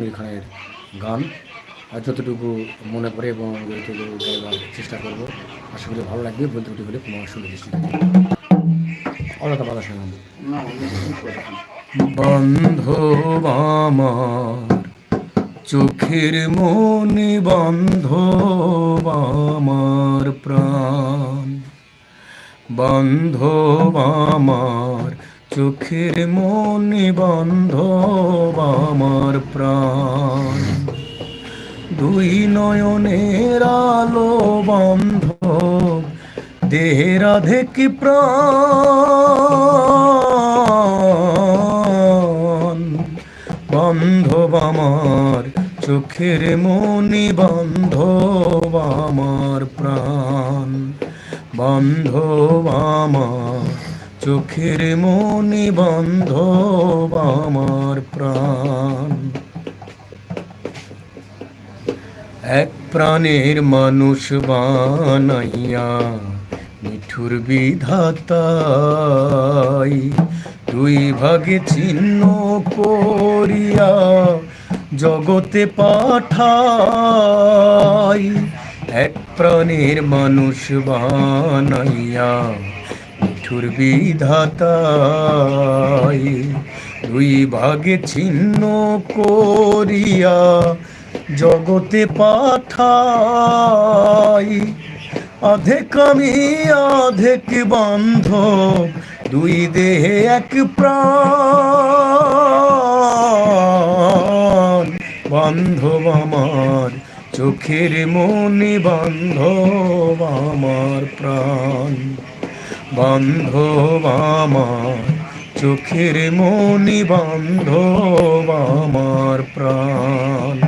আমির খানের গান। আর যতটুকু মনে পড়ে এবং যতটুকু গাইবার চেষ্টা করব, আশা করি ভালো লাগবে। বলতে ত্রুটি হলে তোমার সুন্দর দৃষ্টি অলকা বাধা বান্ধব আমার, চোখের মনে বান্ধব আমার প্রাণ। বান্ধব আমার চোখের মনে বান্ধব আমার প্রাণ। দুই নয়নের আলো বান্ধব দেহের অধেক প্রাণ? বান্ধব আমার চোখের মনি বান্ধব আমার প্রাণ। বান্ধব আমার চোখের মনি বান্ধব আমার প্রাণ। এক প্রাণের মানুষ বানাইয়া মিঠুর বিধাতাই দুই ভাগে চিহ্ন করিয়া জগতে পাঠাই। এক প্রাণের মানুষ বানাইয়া বিধাতাই দুই ভাগে ছিন্ন করিয়া জগতে পাঠাই। অধেক আমি, অধেক বান্ধব, দুই দেহে এক প্রাণ। বান্ধব আমার, চোখের মনে বান্ধব আমার প্রাণ। বান্ধব আমার চোখের মনি বান্ধব আমার প্রাণ।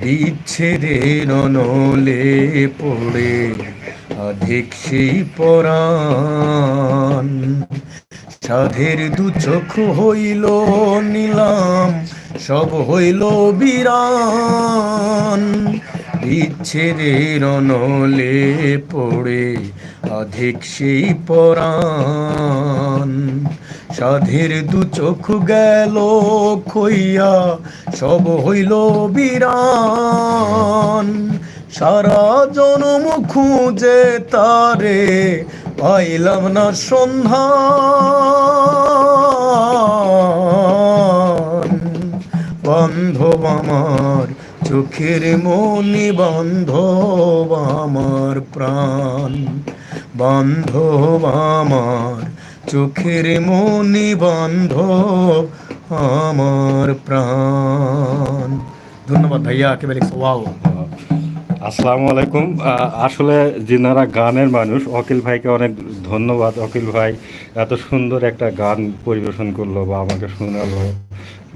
বিচ্ছেদের নলে পড়ে অধিক সেই পরাণ। সাধের দু চোখ হইল নিলাম, সব হইল বিরান। বিচ্ছেদের নলে পড়ে অধিক সেই পরাণ। সাধের দু চোখ গেল খইয়া, সব হইল বিরান সারা জনম খুঁজে তারে পাইলাম না সন্ধান। বান্ধব আমার চোখের মনি বান্ধব আমার প্রাণ, বান্ধব আমার চোখের মনি বান্ধব আমার প্রাণ। ধন্যবাদ ভাইয়া, একেবারে ওয়াও আসসালামু আলাইকুম আসলে যিনারা গানের মানুষ, অকিল ভাইকে অনেক ধন্যবাদ। অকিল ভাই এত সুন্দর একটা গান পরিবেশন করল বা আমাকে শোনালো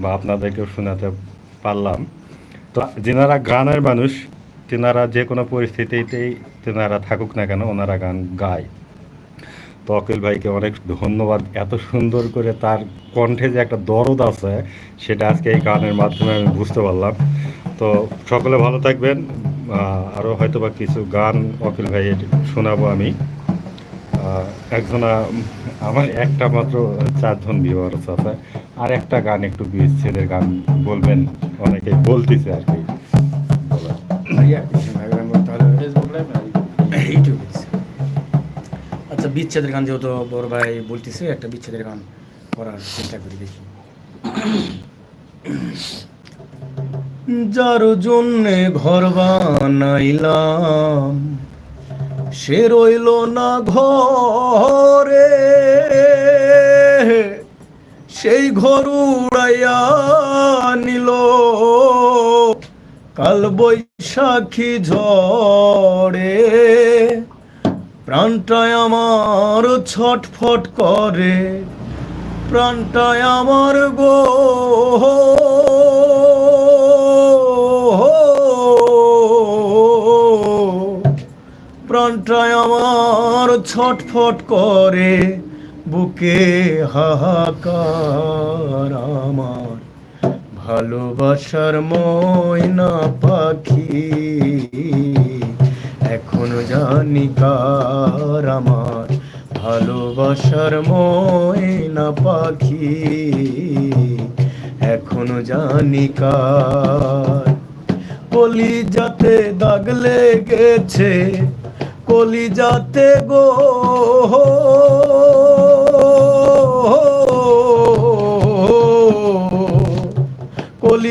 বা আপনাদেরকেও শোনাতে পারলাম। তো যেনারা গানের মানুষ, তেনারা যে কোনো পরিস্থিতিতেই তেনারা থাকুক না কেন, ওনারা গান গায়। তো অকিল ভাইকে অনেক ধন্যবাদ। এত সুন্দর করে তার কণ্ঠে যে একটা দরদ আছে, সেটা আজকে এই গানের মাধ্যমে আমি বুঝতে পারলাম। তো সকলে ভালো থাকবেন। আরও হয়তো বা কিছু গান অকিল ভাইয়ের শোনাবো আমি। একজনা, আমার একটা মাত্র চারজন বিবাহ আছে, আর একটা গান একটু বিচ্ছেদের গান বলবেন। অনেকে বলতেছে আর কি। ভাইয়া আচ্ছা বিচ্ছেদের গান যেহেতু বড় ভাই বলতেছে একটা বিচ্ছেদের গান করার চেষ্টা করি দেখি। যার জন্যে ঘর বানাইলাম সে রইল না ঘরে। সেই ঘর উড়াইয়া কাল বৈশাখী ঝড়ে প্রাণটায় আমার ছটফট করে, প্রাণটায় আমার গো প্রাণটায় আমার ছটফট করে, বুকে হাহাকার আমার। ভালোবাসার ময়না পাখি। এখনও জানি কার আমার ভালোবাসার ময়না পাখি। এখনও জানি কার কলি যাতে দাগ লেগেছে কলি যাতে গো।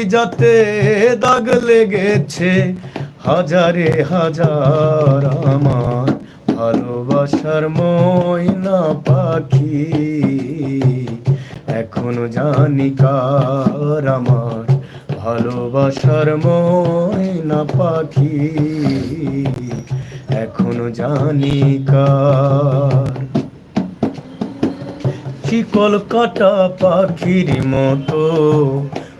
কলিজাতে দাগ লেগেছে হাজারে হাজার আমার ভালোবাসার ময়না পাখি। এখনও জানি কার আমার ভালোবাসার ময়না পাখি। এখনও জানি কার। শিকল কাটা পাখির মতো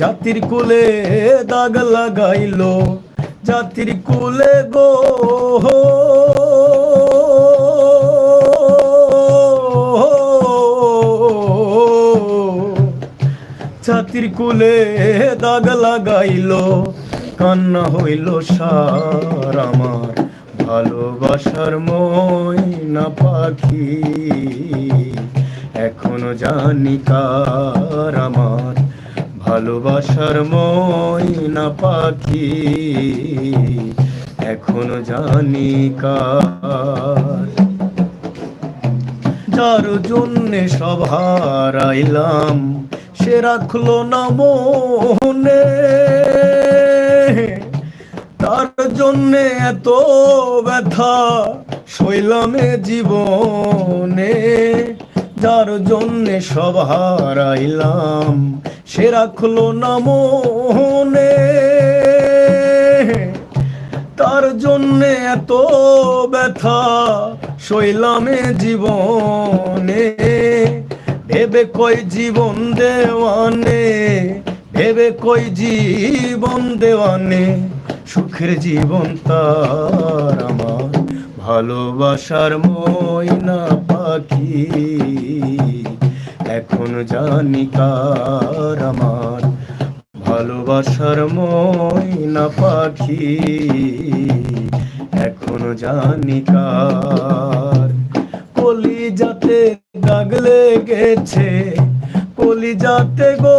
জাতির কুলে দাগ লাগাইল জাতির কুলে গো। জাতির কুলে দাগ লাগাইল, কান্না হইল সার আমার। ভালোবাসার ময়না পাখি, এখনও জানি কার আমার। ভালোবাসার ময়না পাখি, এখনও জানি কার। যার জন্যে সব হারাইলাম, সে রাখল না মনে। তার জন্যে এত ব্যথা শৈলামে জীবনে। যার জন্যে সব হারাইলাম, সে রাখল না মনে। তার জন্যে এত ব্যথা শৈলামে জীবনে। ভেবে কই জীবন দেওয়ানে, ভেবে কই জীবন দেওয়ানে। সুখের জীবন তার আমার, ভালোবাসার ময়না পাখি। এখন জানি কার আমার ভালোবাসার ময়না পাখি। এখনও জানি কার কলি যাতে দাগ লেগেছে কলি যাতে গো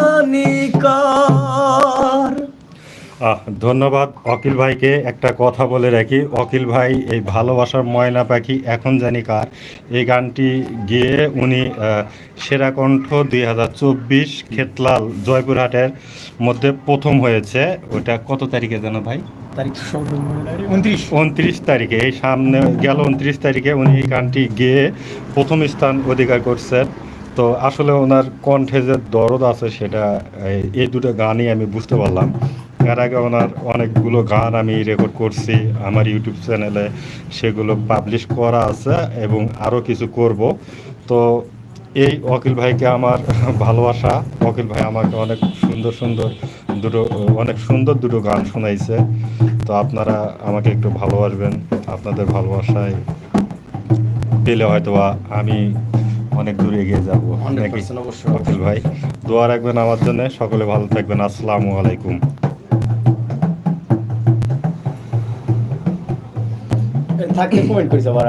কার আহ, ধন্যবাদ অকিল ভাইকে। একটা কথা বলে রাখি অকিল ভাই এই ভালোবাসার ময়না পাখি এখন জানি কার? এই গানটি গিয়ে উনি সেরা কণ্ঠ দুই হাজার চব্বিশ খেতলাল জয়পুরহাটের মধ্যে প্রথম হয়েছে। ওটা কত তারিখে যেন ভাই? উনত্রিশ তারিখে এই সামনে গেল উনত্রিশ তারিখে উনি এই গানটি গেয়ে প্রথম স্থান অধিকার করছেন। তো আসলে ওনার কণ্ঠে যে দরদ আছে সেটা, এই- দুটো গানই আমি বুঝতে পারলাম। এর আগে ওনার অনেকগুলো গান আমি রেকর্ড করছি আমার ইউটিউব চ্যানেলে সেগুলো পাবলিশ করা আছে এবং আরও কিছু করব। তো এই অকিল ভাইকে আমার ভালোবাসা। অকিল ভাই আমাকে অনেক সুন্দর সুন্দর দুটো, অনেক সুন্দর দুটো গান শোনাইছে। তো আপনারা আমাকে একটু ভালোবাসবেন। আপনাদের ভালোবাসায় পেলে হয়তো আমি অনেক দূর এগিয়ে যাব। নাকি? অবশ্যই। অকিল ভাই দোয়া রাখবেন আমার জন্য। সকলে ভালো থাকবেন। আসসালামু আলাইকুম। থাকলে কমেন্ট করেছে আবার।